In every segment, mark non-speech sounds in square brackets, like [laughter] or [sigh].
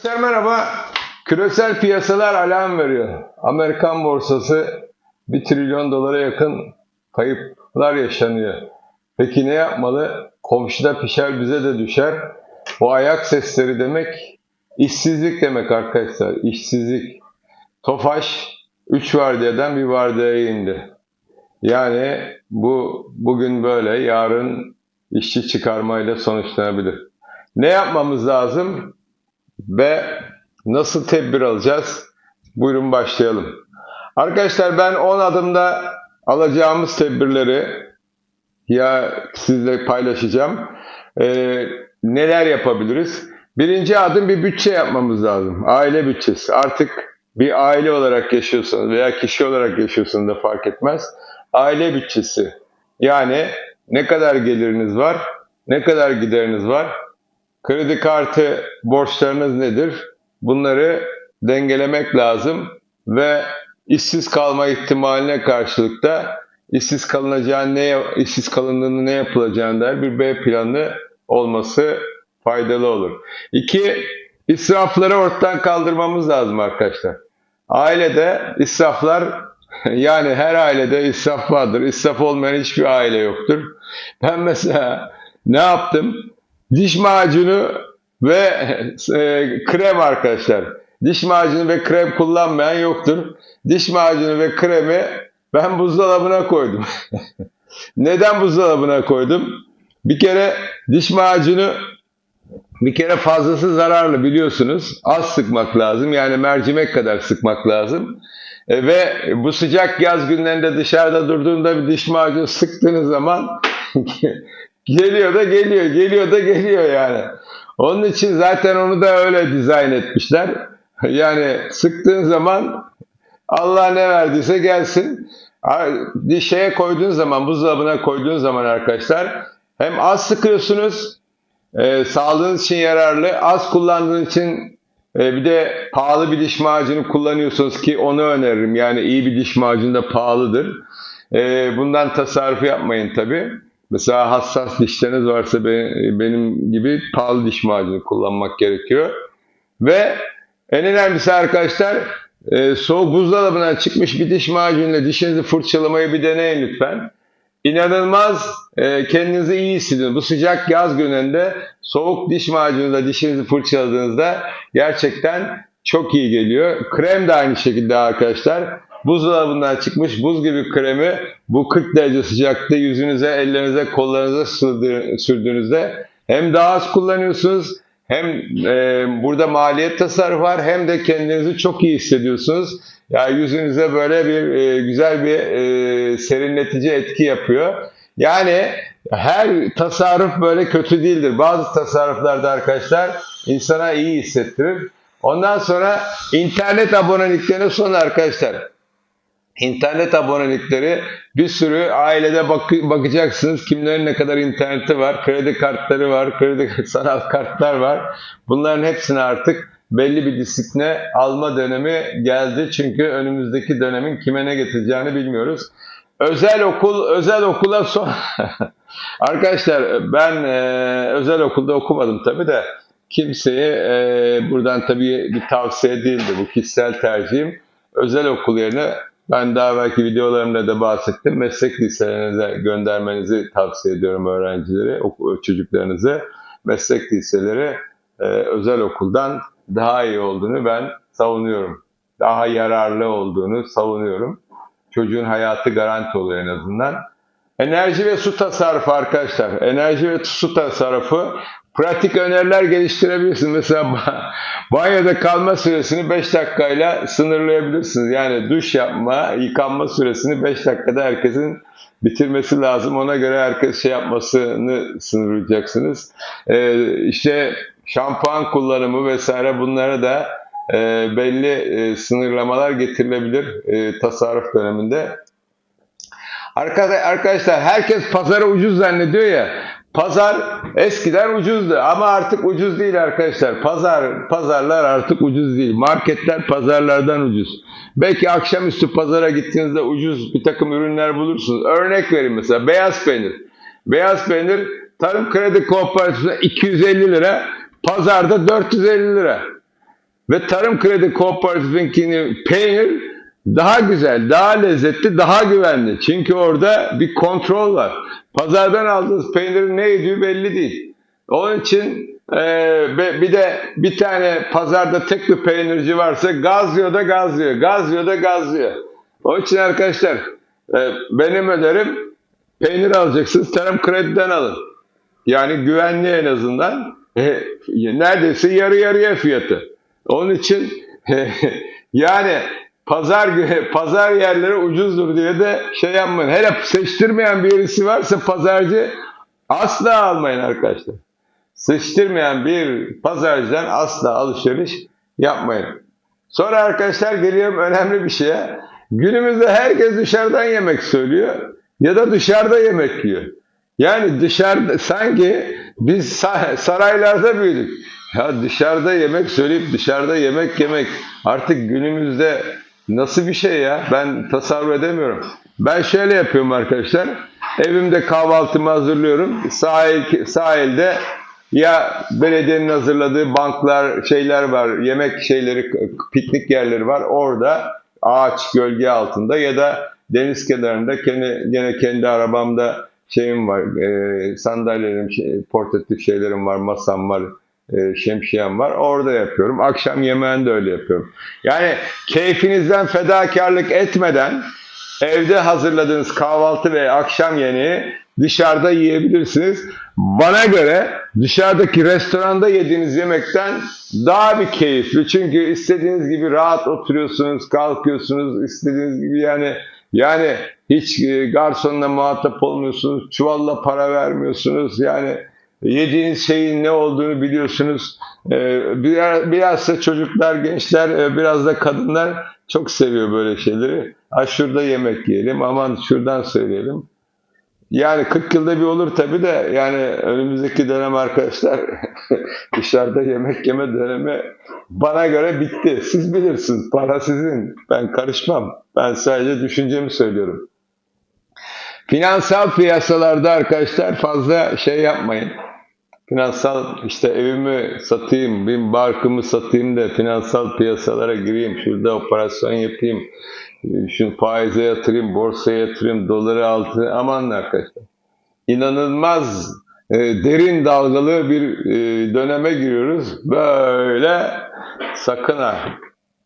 Arkadaşlar merhaba. Küresel piyasalar alarm veriyor. Amerikan borsası 1 trilyon dolara yakın kayıplar yaşanıyor. Peki ne yapmalı? Komşuda pişer bize de düşer. O ayak sesleri demek işsizlik demek arkadaşlar. İşsizlik. Tofaş 3 vardiyadan bir vardiyaya indi. Yani bu bugün böyle, yarın işçi çıkarmayla sonuçlanabilir. Ne yapmamız lazım? Ve nasıl tedbir alacağız? Buyurun başlayalım. Arkadaşlar ben 10 adımda alacağımız tedbirleri ya sizle paylaşacağım. Ee, neler yapabiliriz? Birinci adım bir bütçe yapmamız lazım. Aile bütçesi. Artık bir aile olarak yaşıyorsanız veya kişi olarak yaşıyorsanız da fark etmez. Aile bütçesi. Yani ne kadar geliriniz var, ne kadar gideriniz var, Kredi kartı borçlarınız nedir? Bunları dengelemek lazım ve işsiz kalma ihtimaline karşılık da işsiz kalınacağı ne işsiz kalındığında ne yapılacağına dair bir B planı olması faydalı olur. İki, israfları ortadan kaldırmamız lazım arkadaşlar. Ailede israflar [laughs] yani her ailede israf vardır. İsraf olmayan hiçbir aile yoktur. Ben mesela ne yaptım? Diş macunu ve e, krem arkadaşlar. Diş macunu ve krem kullanmayan yoktur. Diş macunu ve kremi ben buzdolabına koydum. [laughs] Neden buzdolabına koydum? Bir kere diş macunu bir kere fazlası zararlı biliyorsunuz. Az sıkmak lazım. Yani mercimek kadar sıkmak lazım. E, ve bu sıcak yaz günlerinde dışarıda durduğunda bir diş macunu sıktığınız zaman [laughs] Geliyor da geliyor, geliyor da geliyor yani. Onun için zaten onu da öyle dizayn etmişler. [laughs] Yani sıktığın zaman Allah ne verdiyse gelsin. Şeye koyduğun zaman, buzdolabına koyduğun zaman arkadaşlar hem az sıkıyorsunuz, e, sağlığınız için yararlı, az kullandığınız için e, bir de pahalı bir diş macunu kullanıyorsunuz ki onu öneririm. Yani iyi bir diş macunu da pahalıdır. E, bundan tasarruf yapmayın tabii. Mesela hassas dişleriniz varsa benim gibi pahalı diş macunu kullanmak gerekiyor. Ve en önemlisi arkadaşlar e, soğuk buzdolabından çıkmış bir diş macunuyla dişinizi fırçalamayı bir deneyin lütfen. İnanılmaz e, kendinizi iyi hissediyorsunuz. Bu sıcak yaz gününde soğuk diş macunuyla dişinizi fırçaladığınızda gerçekten çok iyi geliyor. Krem de aynı şekilde arkadaşlar buzdolabından çıkmış buz gibi kremi bu 40 derece sıcakta yüzünüze, ellerinize, kollarınıza sürdüğünüzde hem daha az kullanıyorsunuz hem e, burada maliyet tasarrufu var hem de kendinizi çok iyi hissediyorsunuz. Yani yüzünüze böyle bir e, güzel bir e, serinletici etki yapıyor. Yani her tasarruf böyle kötü değildir. Bazı tasarruflarda arkadaşlar insana iyi hissettirir. Ondan sonra internet aboneliklerine son arkadaşlar. İnternet abonelikleri bir sürü ailede bak bakacaksınız kimlerin ne kadar interneti var, kredi kartları var, kredi [laughs] sanal kartlar var. Bunların hepsini artık belli bir disipline alma dönemi geldi. Çünkü önümüzdeki dönemin kime ne getireceğini bilmiyoruz. Özel okul, özel okula son... [laughs] Arkadaşlar ben e, özel okulda okumadım tabii de kimseye e, buradan tabii bir tavsiye değildi bu kişisel tercihim. Özel okul yerine ben daha belki videolarımda da bahsettim. Meslek liselerinize göndermenizi tavsiye ediyorum öğrencileri, çocuklarınızı. Meslek liseleri e, özel okuldan daha iyi olduğunu ben savunuyorum. Daha yararlı olduğunu savunuyorum. Çocuğun hayatı garanti oluyor en azından. Enerji ve su tasarrufu arkadaşlar. Enerji ve su tasarrufu pratik öneriler geliştirebilirsiniz. Mesela banyoda kalma süresini 5 dakikayla sınırlayabilirsiniz. Yani duş yapma, yıkanma süresini 5 dakikada herkesin bitirmesi lazım. Ona göre herkes şey yapmasını sınırlayacaksınız. Ee, işte şampuan kullanımı vesaire bunlara da e, belli e, sınırlamalar getirilebilir e, tasarruf döneminde. Arkadaşlar herkes pazara ucuz zannediyor ya. Pazar eskiden ucuzdu ama artık ucuz değil arkadaşlar. Pazar pazarlar artık ucuz değil. Marketler pazarlardan ucuz. Belki akşamüstü pazara gittiğinizde ucuz bir takım ürünler bulursunuz. Örnek vereyim mesela beyaz peynir. Beyaz peynir Tarım Kredi Kooperatifinde 250 lira, pazarda 450 lira. Ve Tarım Kredi Kooperatifi'nin peynir daha güzel, daha lezzetli, daha güvenli. Çünkü orada bir kontrol var. Pazardan aldığınız peynirin ne yediği belli değil. Onun için e, bir de bir tane pazarda tek bir peynirci varsa gazlıyor da gazlıyor, gazlıyor da gazlıyor. Onun için arkadaşlar e, benim önerim peynir alacaksınız, tarım krediden alın. Yani güvenli en azından. E, neredeyse yarı yarıya fiyatı. Onun için [laughs] yani pazar [laughs] pazar yerleri ucuzdur diye de şey yapmayın. Hele seçtirmeyen birisi varsa pazarcı asla almayın arkadaşlar. Seçtirmeyen bir pazarcıdan asla alışveriş yapmayın. Sonra arkadaşlar geliyorum önemli bir şeye. Günümüzde herkes dışarıdan yemek söylüyor ya da dışarıda yemek yiyor. Yani dışarıda sanki biz sa- saraylarda büyüdük. Ya dışarıda yemek söyleyip dışarıda yemek yemek artık günümüzde nasıl bir şey ya? Ben tasavvur edemiyorum. Ben şöyle yapıyorum arkadaşlar. Evimde kahvaltımı hazırlıyorum. Sahil, sahilde ya belediyenin hazırladığı banklar, şeyler var, yemek şeyleri, piknik yerleri var. Orada ağaç gölge altında ya da deniz kenarında kendi, gene kendi arabamda şeyim var, e, sandalyelerim, şey, portatif şeylerim var, masam var, e, şemsiyem var. Orada yapıyorum. Akşam yemeğini de öyle yapıyorum. Yani keyfinizden fedakarlık etmeden evde hazırladığınız kahvaltı ve akşam yemeği dışarıda yiyebilirsiniz. Bana göre dışarıdaki restoranda yediğiniz yemekten daha bir keyifli. Çünkü istediğiniz gibi rahat oturuyorsunuz, kalkıyorsunuz, istediğiniz gibi yani yani hiç e, garsonla muhatap olmuyorsunuz, çuvalla para vermiyorsunuz. Yani yediğiniz şeyin ne olduğunu biliyorsunuz. Ee, biraz, biraz da çocuklar, gençler, e, biraz da kadınlar çok seviyor böyle şeyleri. Ha şurada yemek yiyelim, aman şuradan söyleyelim. Yani 40 yılda bir olur tabii de yani önümüzdeki dönem arkadaşlar [laughs] dışarıda yemek yeme dönemi bana göre bitti. Siz bilirsiniz. Para sizin. Ben karışmam. Ben sadece düşüncemi söylüyorum. Finansal piyasalarda arkadaşlar fazla şey yapmayın. Finansal işte evimi satayım, bir barkımı satayım da finansal piyasalara gireyim, şurada operasyon yapayım, şu faize yatırayım, borsaya yatırayım, doları altı aman arkadaşlar. İnanılmaz e, derin dalgalı bir e, döneme giriyoruz. Böyle sakın ha.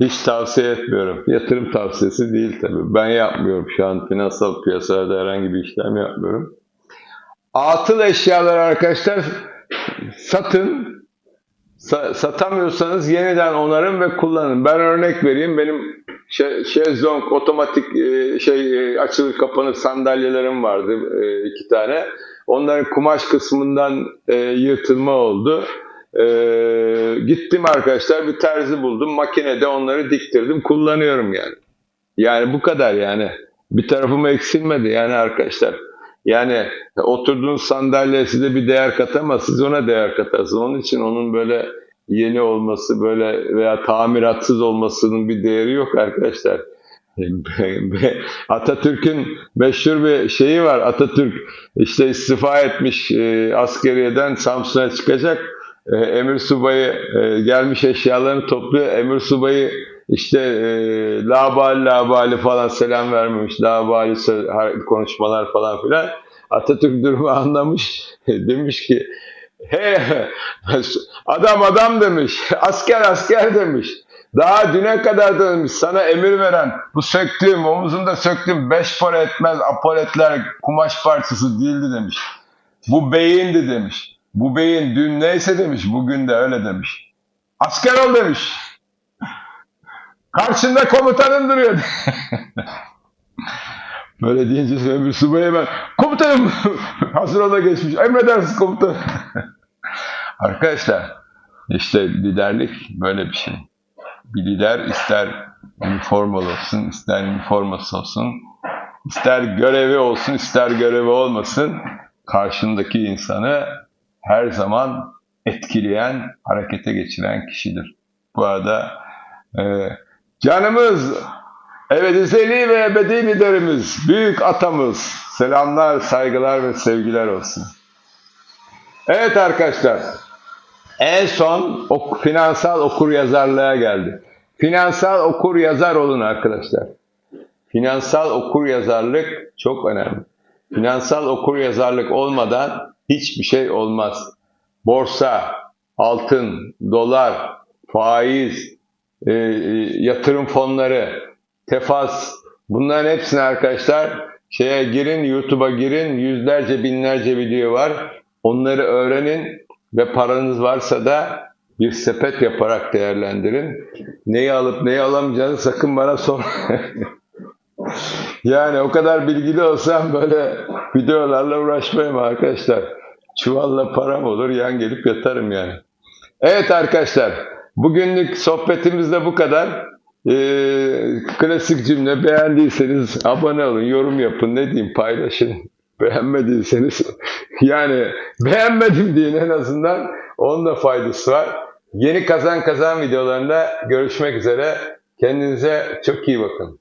Hiç tavsiye etmiyorum. Yatırım tavsiyesi değil tabii. Ben yapmıyorum şu an finansal piyasalarda herhangi bir işlem yapmıyorum. Atıl eşyalar arkadaşlar satın. Sa- satamıyorsanız yeniden onarın ve kullanın. Ben örnek vereyim. Benim şe- şezlong otomatik e, şey e, açılır kapanır sandalyelerim vardı e, iki tane. Onların kumaş kısmından e, yırtılma oldu. E, gittim arkadaşlar bir terzi buldum. Makinede onları diktirdim. Kullanıyorum yani. Yani bu kadar yani. Bir tarafım eksilmedi yani arkadaşlar. Yani oturduğunuz sandalyesi de bir değer katamaz. Siz ona değer katarsınız. Onun için onun böyle yeni olması böyle veya tamiratsız olmasının bir değeri yok arkadaşlar. [laughs] Atatürk'ün meşhur bir şeyi var. Atatürk işte istifa etmiş e, askeriyeden Samsun'a çıkacak. E, Emir Subayı e, gelmiş eşyalarını topluyor. Emir Subayı işte e, labali labali falan selam vermemiş. Labali konuşmalar falan filan. Atatürk durumu [laughs] anlamış. demiş ki He, adam adam demiş, asker asker demiş. Daha düne kadar demiş sana emir veren bu söktüğüm, omuzunda söktüğüm beş para etmez apoletler kumaş parçası değildi demiş. Bu beyindi demiş. Bu beyin dün neyse demiş, bugün de öyle demiş. Asker ol demiş. Karşında komutanın duruyor. [laughs] Böyle deyince öbür subaya ben komutanım [laughs] hazır ola geçmiş. Emredersiniz komutan. [laughs] Arkadaşlar işte liderlik böyle bir şey. Bir lider ister üniformalı olsun, ister üniformasız olsun, ister görevi olsun, ister görevi olmasın, karşındaki insanı her zaman etkileyen, harekete geçiren kişidir. Bu arada e, canımız, evet ezeli ve ebedi liderimiz, büyük atamız, selamlar, saygılar ve sevgiler olsun. Evet arkadaşlar, En son ok, finansal okur yazarlığa geldi. Finansal okur yazar olun arkadaşlar. Finansal okur yazarlık çok önemli. Finansal okur yazarlık olmadan hiçbir şey olmaz. Borsa, altın, dolar, faiz, e, yatırım fonları, tefas bunların hepsini arkadaşlar şeye girin YouTube'a girin yüzlerce binlerce video var. Onları öğrenin ve paranız varsa da bir sepet yaparak değerlendirin. Neyi alıp neyi alamayacağını sakın bana sor. [laughs] yani o kadar bilgili olsam böyle videolarla uğraşmayayım arkadaşlar. Çuvalla param olur yan gelip yatarım yani. Evet arkadaşlar bugünlük sohbetimiz de bu kadar. Ee, klasik cümle beğendiyseniz abone olun, yorum yapın, ne diyeyim paylaşın. [laughs] Beğenmediyseniz yani beğenmedim deyin en azından onun da faydası var. Yeni kazan kazan videolarında görüşmek üzere. Kendinize çok iyi bakın.